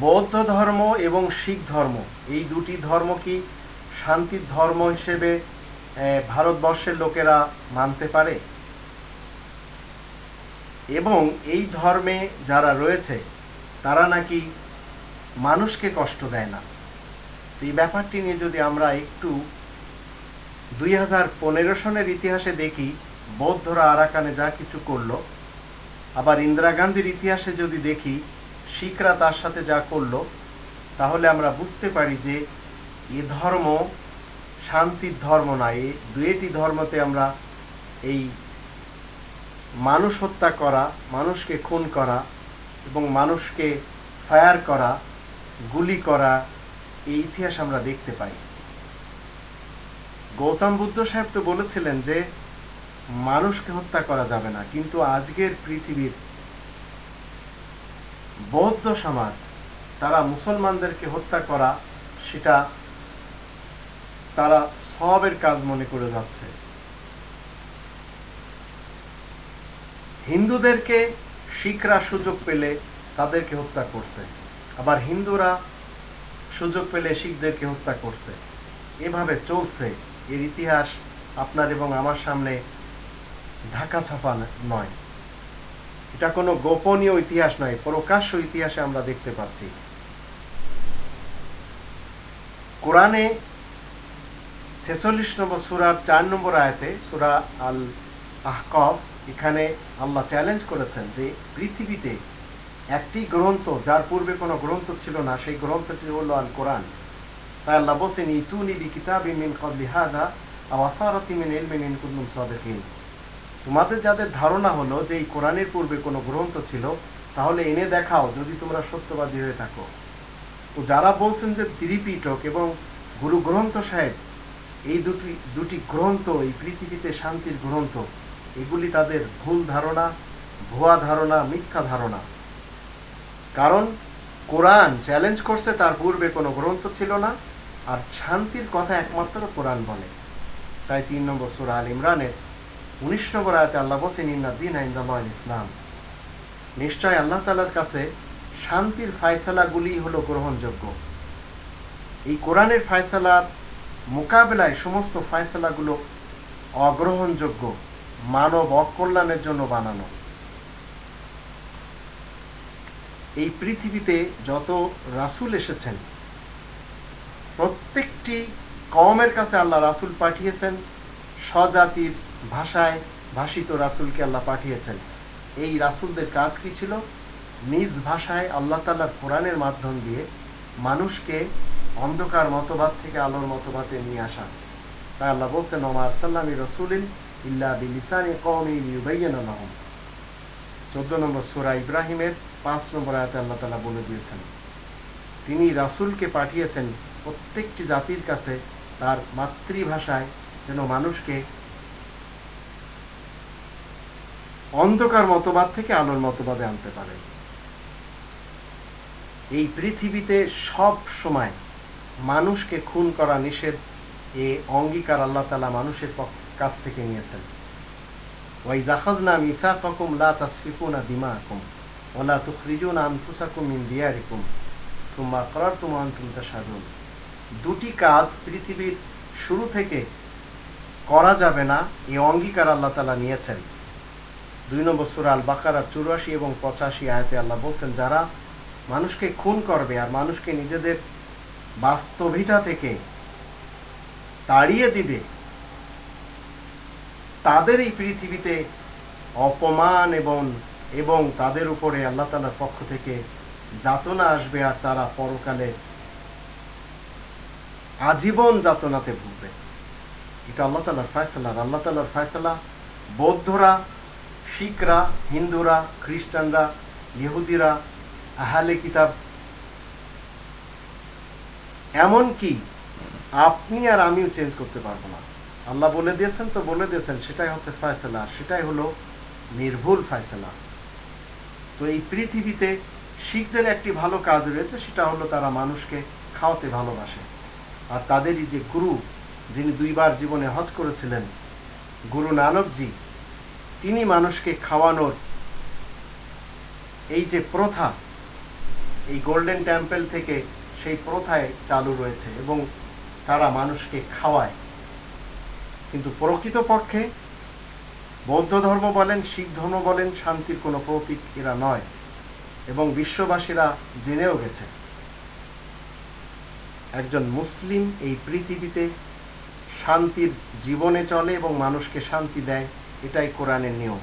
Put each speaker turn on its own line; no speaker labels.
বৌদ্ধ ধর্ম এবং শিখ ধর্ম, এই দুটি ধর্ম কি শান্তির ধর্ম হিসেবে ভারতবর্ষের লোকেরা মানতে পারে? এবং এই ধর্মে যারা রয়েছে, তারা নাকি মানুষকে কষ্ট দেয় না? তো এই ব্যাপারটি নিয়ে যদি আমরা একটু দুই হাজার পনেরো সনের ইতিহাসে দেখি বৌদ্ধরা আরাকানে যা কিছু করল, আবার ইন্দিরা গান্ধীর ইতিহাসে যদি দেখি, শিখরা তার সাথে যা করল, তাহলে আমরা বুঝতে পারি যে এ ধর্ম শান্তির ধর্ম না এই দুয়েটি ধর্মতে আমরা এই মানুষ হত্যা করা, মানুষকে খুন করা এবং মানুষকে ফায়ার করা, গুলি করা, এই ইতিহাস আমরা দেখতে পাই। গৌতম বুদ্ধ সাহেব তো বলেছিলেন যে মানুষকে হত্যা করা যাবে না, কিন্তু আজকের পৃথিবীর বৌদ্ধ সমাজ, তারা মুসলমানদেরকে হত্যা করা, সেটা তারা সবের কাজ মনে করে যাচ্ছে। হিন্দুদেরকে শিখরা সুযোগ পেলে তাদেরকে হত্যা করছে, আবার হিন্দুরা সুযোগ পেলে শিখদেরকে হত্যা করছে। এভাবে চলছে, এর ইতিহাস আপনার এবং আমার সামনে ঢাকা ছাপা নয়। এটা কোনো গোপনীয় ইতিহাস নয়, প্রকাশ্য ইতিহাসে আমরা দেখতে পাচ্ছি। কোরআনে ছেচল্লিশ নম্বর সুরার চার নম্বর আয়াতে, সুরা আল আহকব এখানে আল্লাহ চ্যালেঞ্জ করেছেন যে পৃথিবীতে একটি গ্রন্থ, যার পূর্বে কোনো গ্রন্থ ছিল না, সেই গ্রন্থটি হল আল কোরআন তাই আল্লাহ বলছেন, ইতুনি বি কিতাবি মিন কবলি হাদা আওয়াসারাতি মিন ইলমিন ইন সাদিকিন। তোমাদের যাদের ধারণা হলো যে এই কোরআনের পূর্বে কোনো গ্রন্থ ছিল, তাহলে এনে দেখাও যদি তোমরা সত্যবাদী হয়ে থাকো। তো যারা বলছেন যে ত্রিপিটক এবং গুরু গ্রন্থ সাহেব, এই দুটি দুটি গ্রন্থ, এই পৃথিবীতে শান্তির গ্রন্থ, এগুলি তাদের ভুল ধারণা, ভুয়া ধারণা, মিথ্যা ধারণা। কারণ কোরআন চ্যালেঞ্জ করছে তার পূর্বে কোনো গ্রন্থ ছিল না, আর শান্তির কথা একমাত্র কোরআন বলে। তাই তিন নম্বর সুরা আল ইমরানের উনিশ নম্বর আয়াতে আল্লাহ বলছেন, ইন্না দিন আইন্দাল্লাহ ইসলাম। নিশ্চয় আল্লাহ তালার কাছে শান্তির ফায়সালাগুলি হলো গ্রহণযোগ্য। এই কোরআনের ফায়সালার মোকাবেলায় সমস্ত ফায়সালাগুলো অগ্রহণযোগ্য, মানব অকল্যাণের জন্য বানানো। এই পৃথিবীতে যত রাসূল এসেছেন, প্রত্যেকটি কওমের কাছে আল্লাহ রাসূল পাঠিয়েছেন স্বজাতির ভাষায় ভাষিত রাসূলকে আল্লাহ পাঠিয়েছেন। এই রাসূলদের কাজ কি ছিল? নিজ ভাষায় আল্লাহ তাআলার কোরআনের মাধ্যম দিয়ে মানুষকে অন্ধকার মতবাদ থেকে আলোর মতবাদে নিয়ে আসা। তাই আল্লাহ বলছেন ওমা আরসাল্লামি রসুলিন ইল্লা বিলিসানি কওমি লিউবাইয়িনা লাহুম। চোদ্দ নম্বর সূরা ইব্রাহিমের পাঁচ নম্বর আয়াতে আল্লাহ তালা বলে দিয়েছেন, তিনি রাসূলকে পাঠিয়েছেন প্রত্যেকটি জাতির কাছে তার মাতৃভাষায় যেন মানুষকে অন্ধকার মতবাদ থেকে আলোর মতবাদে আনতে পারে। এই পৃথিবীতে সব সময় মানুষকে খুন করা নিষেধ এ অঙ্গীকার আল্লাহ তালা মানুষের কাছ থেকে নিয়েছেন। ওয়াই জাহাজনা মিসাফাকুম লা তাসফিকুনা দিমাকুম ওলা তুখরিজুনা আনফুসাকুম দিয়ারিকুম তুম্মা করারতুম ওয়া আনতুম তাশহাদুন। দুটি কাজ পৃথিবীর শুরু থেকে করা যাবে না এই অঙ্গীকার আল্লাহ তালা নিয়েছেন। দুই নম্বর সুরা আল বাকারা চুরাশি এবং পঁচাশি আয়াতে আল্লাহ বলছেন, যারা মানুষকে খুন করবে আর মানুষকে নিজেদের বাস্তবিতা থেকে তাড়িয়ে দিবে, তাদের এই পৃথিবীতে অপমান এবং এবং তাদের উপরে আল্লাহ তালার পক্ষ থেকে যাতনা আসবে আর তারা পরকালে আজীবন যাতনাতে ভুগবে। এটা আল্লাহ তালার ফায়সালা। আল্লাহ তালার ফায়সালা বৌদ্ধরা, শিখরা, হিন্দুরা, খ্রিস্টানরা, ইহুদিরা, আহালে কিতাব। এমনকি আপনি আর আমিও চেঞ্জ করতে পারব না। আল্লাহ বলে দিয়েছেন তো বলে দিয়েছেন, সেটাই হচ্ছে ফয়সলা। সেটাই হলো নির্ভুল ফয়সলা। তো এই পৃথিবীতে শিখদের একটি ভালো কাজ রয়েছে, সেটা হলো তারা মানুষকে খাওয়াতে ভালোবাসে। আর তাদেরই যে গুরু যিনি দুইবার জীবনে হজ করেছিলেন, গুরু নানকজি, তিনি মানুষকে খাওয়ানোর এই যে প্রথা, এই গোল্ডেন টেম্পল থেকে সেই প্রথায় চালু রয়েছে এবং তারা মানুষকে খাওয়ায়। কিন্তু প্রকৃতপক্ষে বৌদ্ধ ধর্ম বলেন, শিখ ধর্ম বলেন, শান্তির কোনো প্রতীক এরা নয় এবং বিশ্ববাসীরা জেনেও গেছে। একজন মুসলিম এই পৃথিবীতে শান্তির জীবনে চলে এবং মানুষকে শান্তি দেয় এটাই কোরআনের নিয়ম।